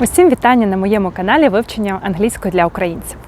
Усім вітання на моєму каналі вивчення англійської для українців.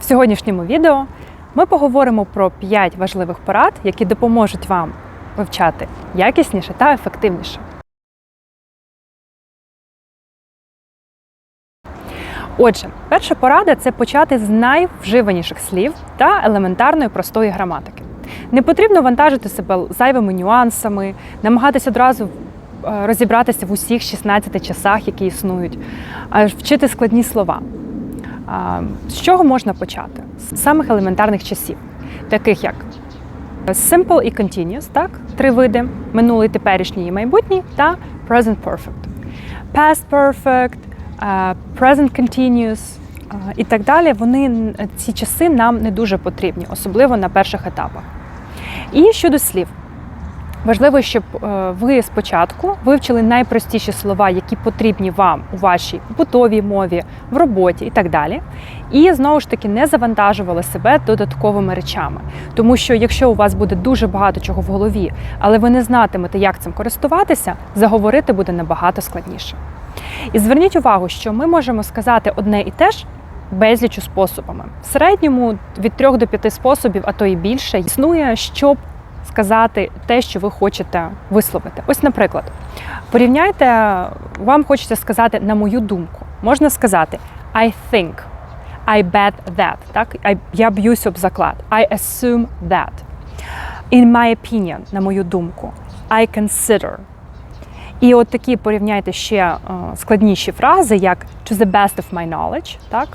В сьогоднішньому відео ми поговоримо про 5 важливих порад, які допоможуть вам вивчати якісніше та ефективніше. Отже, перша порада це почати з найвживаніших слів та елементарної простої граматики. Не потрібно вантажити себе зайвими нюансами, намагатися одразу розібратися в усіх 16 часах, які існують, а вчити складні слова. З чого можна почати? З самих елементарних часів, таких як simple і continuous, так? Три види: минулий, теперішній і майбутній, та present perfect. Past perfect, е, present continuous е, і так далі. Вони ці часи нам не дуже потрібні, особливо на перших етапах. І щодо слів. Важливо, щоб е, ви спочатку вивчили найпростіші слова, які потрібні вам у вашій побутовій мові, в роботі і так далі. І знову ж таки не завантажували себе додатковими речами. Тому що якщо у вас буде дуже багато чого в голові, але ви не знатимете, як цим користуватися, заговорити буде набагато складніше. І зверніть увагу, що ми можемо сказати одне і те ж безлічу способами. В середньому від трьох до п'яти способів, а то і більше, існує, щоб сказати те, що ви хочете висловити. Ось, наприклад, порівняйте, вам хочеться сказати на мою думку. Можна сказати I think, I bet that. Так? Я б'юсь об заклад. I assume that. In my opinion, на мою думку. I consider. І от такі порівняйте ще е, складніші фрази, як to the best of my knowledge, так?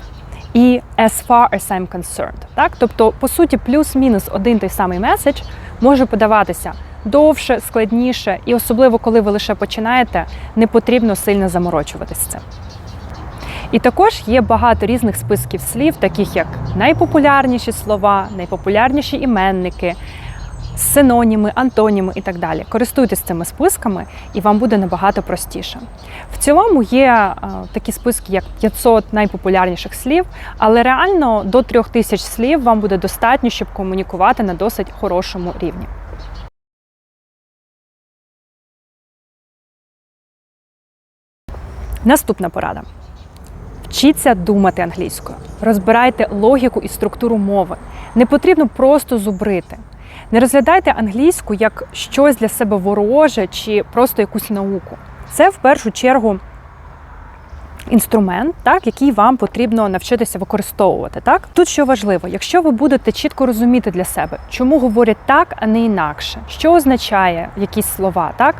І as far as I'm concerned. Так? Тобто, по суті, плюс-мінус один той самий меседж може подаватися довше, складніше, і особливо, коли ви лише починаєте, не потрібно сильно заморочуватися цим. І також є багато різних списків слів, таких як найпопулярніші слова, найпопулярніші іменники, синоніми, антоніми і так далі. Користуйтесь цими списками, і вам буде набагато простіше. В цілому є е, такі списки, як 500 найпопулярніших слів, але реально до 3000 слів вам буде достатньо, щоб комунікувати на досить хорошому рівні. Наступна порада. Вчіться думати англійською, розбирайте логіку і структуру мови. Не потрібно просто зубрити. Не розглядайте англійську як щось для себе вороже чи просто якусь науку. Це в першу чергу інструмент, так, який вам потрібно навчитися використовувати. Так? Тут що важливо, якщо ви будете чітко розуміти для себе, чому говорять так, а не інакше, що означає якісь слова, так?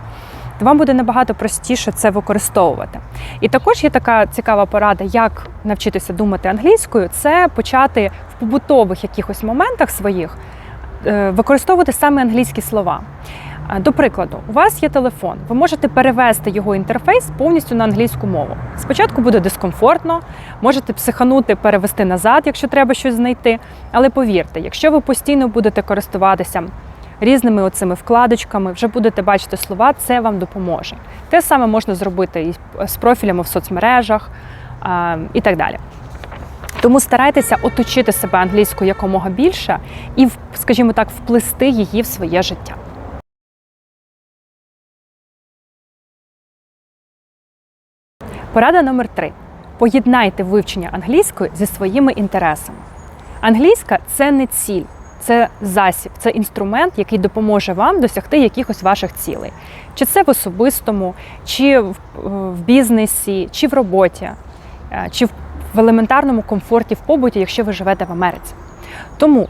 то вам буде набагато простіше це використовувати. І також є така цікава порада, як навчитися думати англійською, це почати в побутових якихось моментах своїх використовувати саме англійські слова. Е, До прикладу, у вас є телефон, ви можете перевести його інтерфейс повністю на англійську мову. Спочатку буде дискомфортно, можете психанути, перевести назад, якщо треба щось знайти. Але повірте, якщо ви постійно будете користуватися різними оцими вкладочками, вже будете бачити слова, це вам допоможе. Те саме можна зробити і з профілями в соцмережах і так далі. Тому старайтеся оточити себе англійською якомога більше і, скажімо так, вплести її в своє життя. Порада номер три: поєднайте вивчення англійської зі своїми інтересами. Англійська це не ціль, це засіб, це інструмент, який допоможе вам досягти якихось ваших цілей. Чи це в особистому, чи в, в бізнесі, чи в роботі, е, чи в елементарному комфорті в побуті, якщо ви живете в Америці. Тому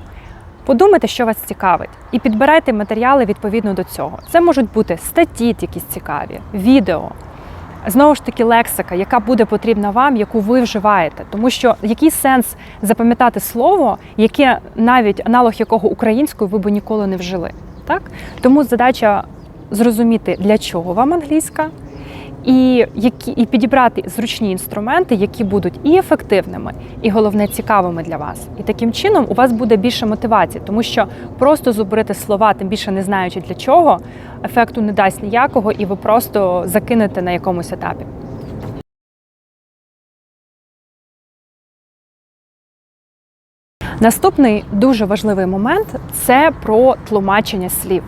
подумайте, що вас цікавить, і підбирайте матеріали відповідно до цього. Це можуть бути статті, якісь цікаві, відео. Знову ж таки, лексика, яка буде потрібна вам, яку ви вживаєте, тому що який сенс запам'ятати слово, яке навіть аналог якого українською ви б ніколи не вжили. Так тому задача зрозуміти, для чого вам англійська, і які і підібрати зручні інструменти, які будуть і ефективними, і головне цікавими для вас. І таким чином у вас буде більше мотивації, тому що просто зубрити слова, тим більше не знаючи для чого, ефекту не дасть ніякого, і ви просто закинете на якомусь етапі. Наступний дуже важливий момент це про тлумачення слів.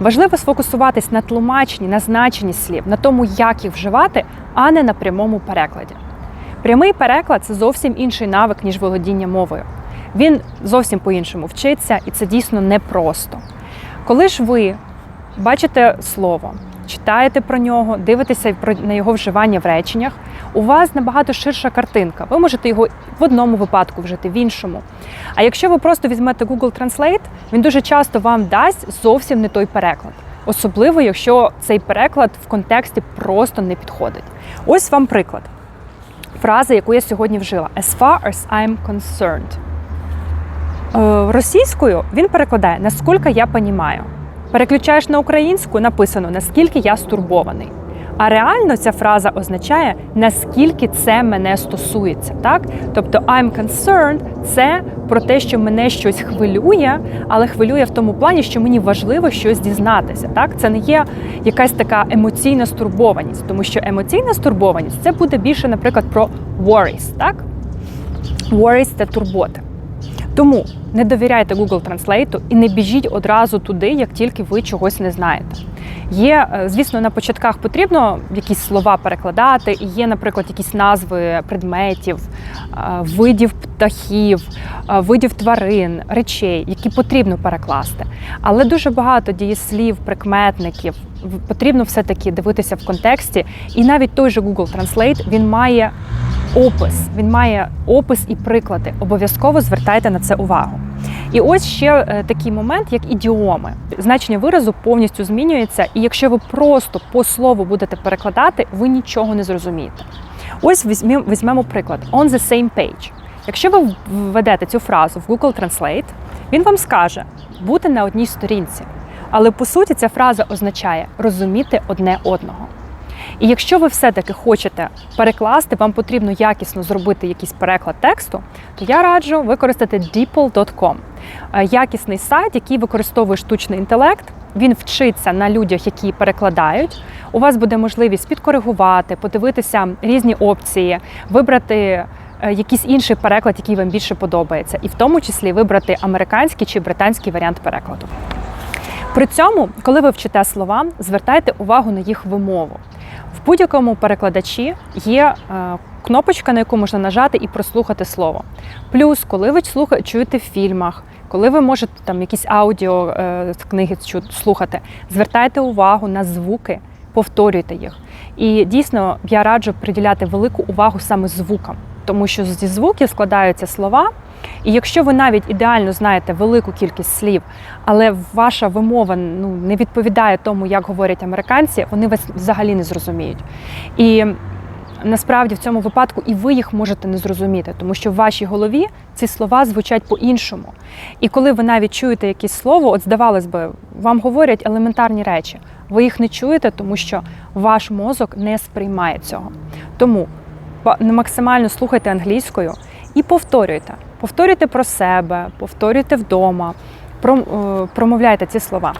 Важливо сфокусуватись на тлумаченні, на значенні слів, на тому, як їх вживати, а не на прямому перекладі. Прямий переклад це зовсім інший навик, ніж володіння мовою. Він зовсім по-іншому вчиться, і це дійсно непросто. Коли ж ви бачите слово, читаєте про нього, дивитеся на його вживання в реченнях, у вас набагато ширша картинка. Ви можете його в одному випадку вжити, в іншому. А якщо ви просто візьмете Google Translate, він дуже часто вам дасть зовсім не той переклад. Особливо, якщо цей переклад в контексті просто не підходить. Ось вам приклад. Фраза, яку я сьогодні вжила: As far as I'm concerned. Е, Російською він перекладає наскільки я понімаю. Переключаєш на українську, написано наскільки я стурбований. А реально ця фраза означає наскільки це мене стосується. Так? Тобто I'm concerned – це про те, що мене щось хвилює, але хвилює в тому плані, що мені важливо щось дізнатися. Так? Це не є якась така емоційна стурбованість, тому що емоційна стурбованість це буде більше, наприклад, про worries. Так? Worries – це турботи. Тому не довіряйте Google Translate і не біжіть одразу туди, як тільки ви чогось не знаєте. Є, е, звісно, на початках потрібно якісь слова перекладати, і є, наприклад, якісь назви предметів, е, видів птахів, е, видів тварин, речей, які потрібно перекласти. Але дуже багато дієслів, прикметників потрібно все-таки дивитися в контексті. І навіть той же Google Translate він має опис. Він має опис і приклади. Обов'язково звертайте на це увагу. І ось ще е, такий момент, як ідіоми. Значення виразу повністю змінюється, і якщо ви просто по слову будете перекладати, ви нічого не зрозумієте. Ось візьмемо, візьмемо приклад: on the same page. Якщо ви введете цю фразу в Google Translate, він вам скаже бути на одній сторінці. Але по суті ця фраза означає розуміти одне одного. І якщо ви все-таки хочете перекласти, вам потрібно якісно зробити якийсь переклад тексту, то я раджу використати DeepL.com. Е, Якісний сайт, який використовує штучний інтелект. Він вчиться на людях, які перекладають. У вас буде можливість підкоригувати, подивитися різні опції, вибрати е, якийсь інший переклад, який вам більше подобається, і в тому числі вибрати американський чи британський варіант перекладу. При цьому, коли ви вчите слова, звертайте увагу на їх вимову. В будь-якому перекладачі є е, кнопочка, на яку можна нажати і прослухати слово. Плюс, коли ви слухаєте, чуєте в фільмах, коли ви можете там якісь аудіо е, з книги слухати, звертайте увагу на звуки, повторюйте їх. І дійсно я раджу приділяти велику увагу саме звукам, тому що зі звуків складаються слова. І якщо ви навіть ідеально знаєте велику кількість слів, але ваша вимова ну, не відповідає тому, як говорять американці, вони вас взагалі не зрозуміють. І насправді в цьому випадку і ви їх можете не зрозуміти, тому що в вашій голові ці слова звучать по-іншому. І коли ви навіть чуєте якесь слово, от здавалось би, вам говорять елементарні речі, ви їх не чуєте, тому що ваш мозок не сприймає цього. Тому максимально слухайте англійською і повторюйте. Повторюйте про себе, повторюйте вдома, е, промовляйте ці слова.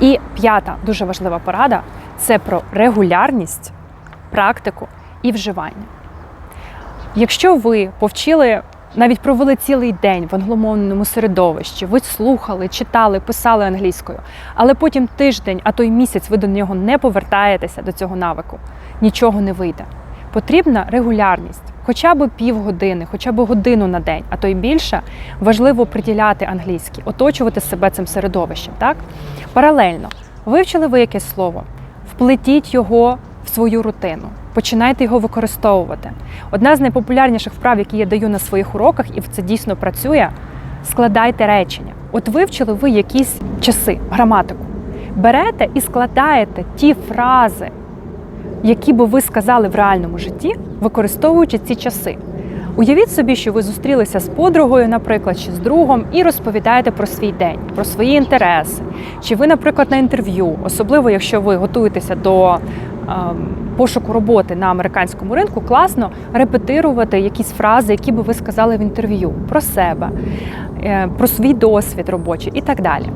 І п'ята дуже важлива порада це про регулярність, практику і вживання. Якщо ви повчили, навіть провели цілий день в англомовному середовищі, ви слухали, читали, писали англійською, але потім тиждень, а то й місяць ви до нього не повертаєтеся до цього навику, нічого не вийде. Потрібна регулярність, хоча б півгодини, хоча б годину на день, а то й більше, важливо приділяти англійській, оточувати себе цим середовищем. Так? Паралельно, вивчили ви якесь слово, вплетіть його в свою рутину, починайте його використовувати. Одна з найпопулярніших вправ, які я даю на своїх уроках, і це дійсно працює, складайте речення. От вивчили ви якісь часи, граматику. Берете і складаєте ті фрази, які би ви сказали в реальному житті, використовуючи ці часи. Уявіть собі, що ви зустрілися з подругою, наприклад, чи з другом, і розповідаєте про свій день, про свої інтереси. Чи ви, наприклад, на інтерв'ю, особливо якщо ви готуєтеся до пошуку роботи на американському ринку, класно репетирувати якісь фрази, які би ви сказали в інтерв'ю про себе, е, про свій досвід робочий і так далі.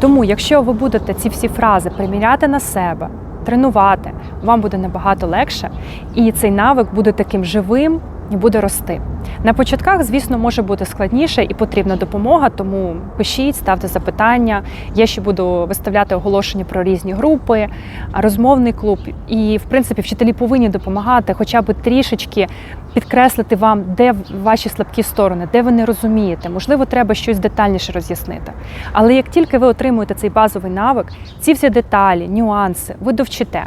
Тому, якщо ви будете ці всі фрази приміряти на себе, тренувати, вам буде набагато легше, і цей навик буде таким живим і буде рости. На початках, звісно, може бути складніше і потрібна допомога, тому пишіть, ставте запитання. Я ще буду виставляти оголошення про різні групи, розмовний клуб. І, в принципі, вчителі повинні допомагати, хоча б трішечки підкреслити вам, де ваші слабкі сторони, де ви не розумієте. Можливо, треба щось детальніше роз'яснити. Але як тільки ви отримуєте цей базовий навик, ці всі деталі, нюанси, ви довчите.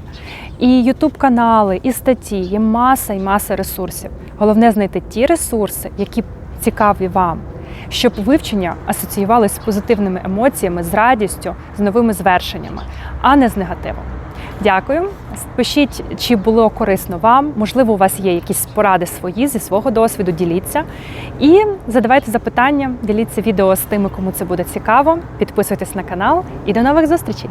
І ютуб канали, і статті, є маса і маса ресурсів. Головне знайти ті ресурси, які цікаві вам, щоб вивчення асоціювалося з позитивними емоціями, з радістю, з новими звершеннями, а не з негативом. Дякую. Пишіть, чи було корисно вам. Можливо, у вас є якісь поради свої зі свого досвіду. Діліться і задавайте запитання, діліться відео з тими, кому це буде цікаво. Підписуйтесь на канал і до нових зустрічей!